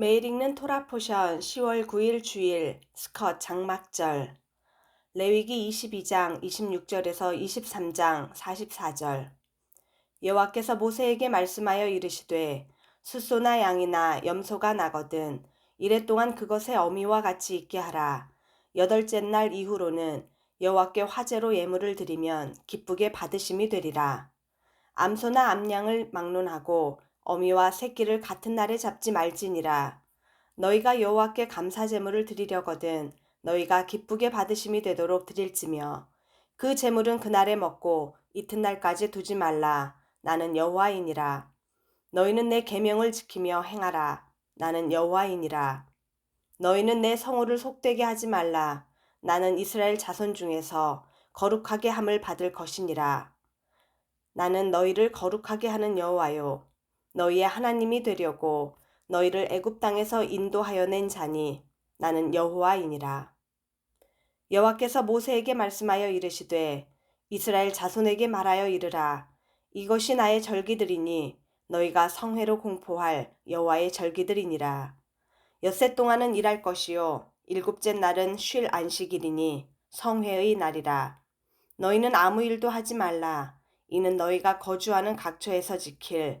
매일 읽는 토라 포션 10월 9일 주일 스컷 장막절. 레위기 22장 26절에서 23장 44절. 여호와께서 모세에게 말씀하여 이르시되 숫소나 양이나 염소가 나거든 이래 동안 그것의 어미와 같이 있게 하라. 여덟째 날 이후로는 여호와께 화제로 예물을 드리면 기쁘게 받으심이 되리라. 암소나 암양을 막론하고 어미와 새끼를 같은 날에 잡지 말지니라. 너희가 여호와께 감사 제물을 드리려거든 너희가 기쁘게 받으심이 되도록 드릴지며 그 제물은 그날에 먹고 이튿날까지 두지 말라. 나는 여호와이니라. 너희는 내 계명을 지키며 행하라. 나는 여호와이니라. 너희는 내 성호를 속되게 하지 말라. 나는 이스라엘 자손 중에서 거룩하게 함을 받을 것이니라. 나는 너희를 거룩하게 하는 여호와요. 너희의 하나님이 되려고 너희를 애굽 땅에서 인도하여 낸 자니 나는 여호와이니라. 여호와께서 모세에게 말씀하여 이르시되 이스라엘 자손에게 말하여 이르라 이것이 나의 절기들이니 너희가 성회로 공포할 여호와의 절기들이니라. 엿새 동안은 일할 것이요 일곱째 날은 쉴 안식일이니 성회의 날이라. 너희는 아무 일도 하지 말라. 이는 너희가 거주하는 각처에서 지킬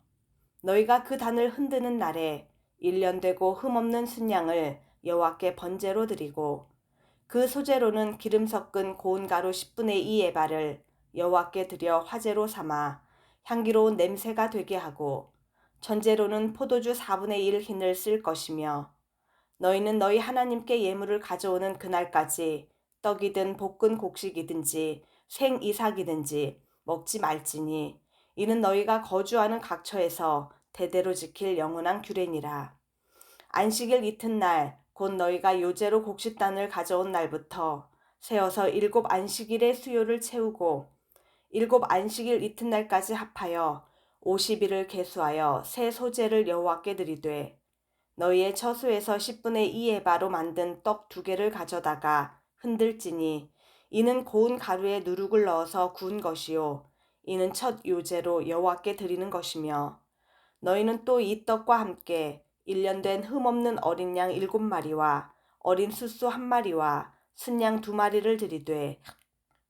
너희가 그 단을 흔드는 날에 일년되고 흠없는 순양을 여호와께 번제로 드리고 그 소재로는 기름 섞은 고운 가루 10분의 2 에바를 여호와께 드려 화제로 삼아 향기로운 냄새가 되게 하고 전제로는 포도주 4분의 1 흰을 쓸 것이며 너희는 너희 하나님께 예물을 가져오는 그날까지 떡이든 볶은 곡식이든지 생 이삭이든지 먹지 말지니 이는 너희가 거주하는 각처에서 대대로 지킬 영원한 규례니라. 안식일 이튿날 곧 너희가 요제로 곡식단을 가져온 날부터 세어서 일곱 안식일의 수요를 채우고 일곱 안식일 이튿날까지 합하여 오십일을 계수하여 새 소재를 여호와께 드리되 너희의 처수에서 10분의 2의 바로 만든 떡 두 개를 가져다가 흔들지니 이는 고운 가루에 누룩을 넣어서 구운 것이요 이는 첫 요제로 여호와께 드리는 것이며 너희는 또 이 떡과 함께 일년된 흠없는 어린 양 일곱 마리와 어린 숫소 한 마리와 순양 두 마리를 드리되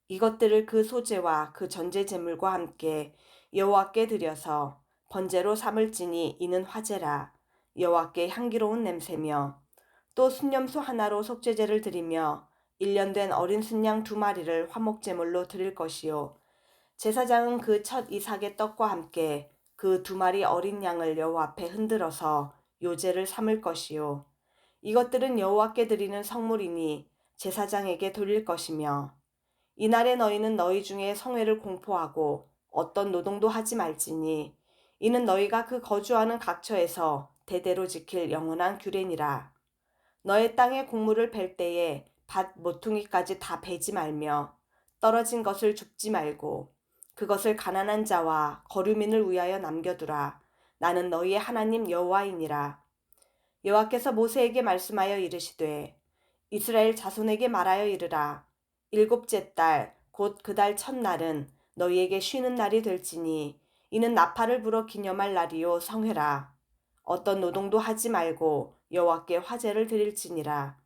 이것들을 그 소재와 그 전제 제물과 함께 여호와께 드려서 번제로 삼을지니 이는 화제라. 여호와께 향기로운 냄새며 또 순념소 하나로 속죄제를 드리며 일년된 어린 순양 두 마리를 화목제물로 드릴 것이요 제사장은 그 첫 이삭의 떡과 함께 그 두 마리 어린 양을 여호와 앞에 흔들어서 요제를 삼을 것이요. 이것들은 여호와께 드리는 성물이니 제사장에게 돌릴 것이며 이날에 너희는 너희 중에 성회를 공포하고 어떤 노동도 하지 말지니 이는 너희가 그 거주하는 각처에서 대대로 지킬 영원한 규례니라. 너의 땅에 곡물을 벨 때에 밭 모퉁이까지 다 베지 말며 떨어진 것을 줍지 말고 그것을 가난한 자와 거류민을 위하여 남겨두라. 나는 너희의 하나님 여호와이니라. 여호와께서 모세에게 말씀하여 이르시되 이스라엘 자손에게 말하여 이르라. 일곱째 달 곧 그 달 첫날은 너희에게 쉬는 날이 될지니 이는 나팔을 불어 기념할 날이요 성회라. 어떤 노동도 하지 말고 여호와께 화제를 드릴지니라.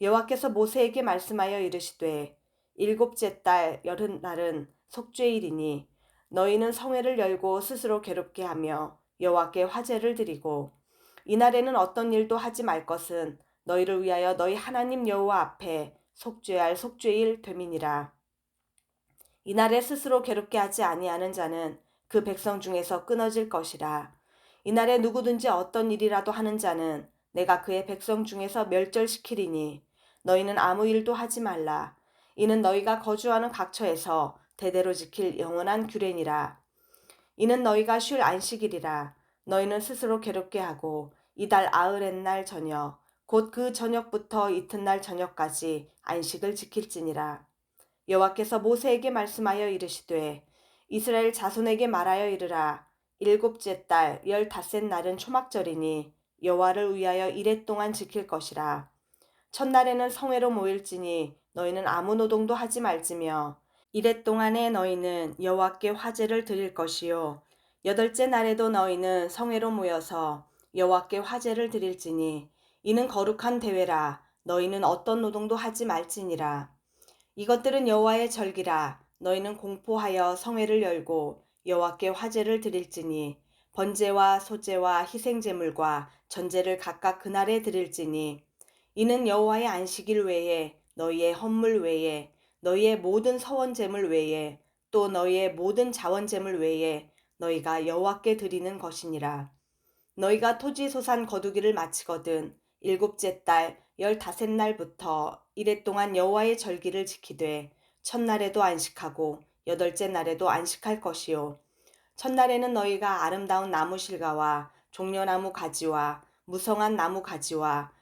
여호와께서 모세에게 말씀하여 이르시되 일곱째 달 열흔 날은 속죄일이니 너희는 성회를 열고 스스로 괴롭게 하며 여호와께 화제를 드리고 이날에는 어떤 일도 하지 말 것은 너희를 위하여 너희 하나님 여호와 앞에 속죄할 속죄일 됨이니라. 이날에 스스로 괴롭게 하지 아니하는 자는 그 백성 중에서 끊어질 것이라. 이날에 누구든지 어떤 일이라도 하는 자는 내가 그의 백성 중에서 멸절시키리니 너희는 아무 일도 하지 말라. 이는 너희가 거주하는 각처에서 대대로 지킬 영원한 규례니라. 이는 너희가 쉴 안식일이라. 너희는 스스로 괴롭게 하고 이달 아흐렛 날 저녁 곧 그 저녁부터 이튿날 저녁까지 안식을 지킬지니라. 여호와께서 모세에게 말씀하여 이르시되 이스라엘 자손에게 말하여 이르라 일곱째 달 열다섯 날은 초막절이니 여호와를 위하여 이래 동안 지킬 것이라. 첫날에는 성회로 모일지니 너희는 아무 노동도 하지 말지며 이래 동안에 너희는 여호와께 화제를 드릴 것이요. 여덟째 날에도 너희는 성회로 모여서 여호와께 화제를 드릴지니 이는 거룩한 대회라. 너희는 어떤 노동도 하지 말지니라. 이것들은 여호와의 절기라. 너희는 공포하여 성회를 열고 여호와께 화제를 드릴지니 번제와 소제와 희생 제물과 전제를 각각 그날에 드릴지니 이는 여호와의 안식일 외에 너희의 헌물 외에 너희의 모든 서원 제물 외에 또 너희의 모든 자원 제물 외에 너희가 여호와께 드리는 것이니라. 너희가 토지 소산 거두기를 마치거든 일곱째 달 열다섯 날부터 이래 동안 여호와의 절기를 지키되 첫날에도 안식하고 여덟째 날에도 안식할 것이요. 첫날에는 너희가 아름다운 나무 실과와 종려나무 가지와 무성한 나무 가지와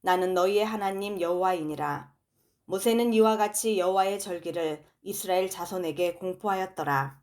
나는 너희의 하나님 여호와이니라. 모세는 이와 같이 여호와의 절기를 이스라엘 자손에게 공포하였더라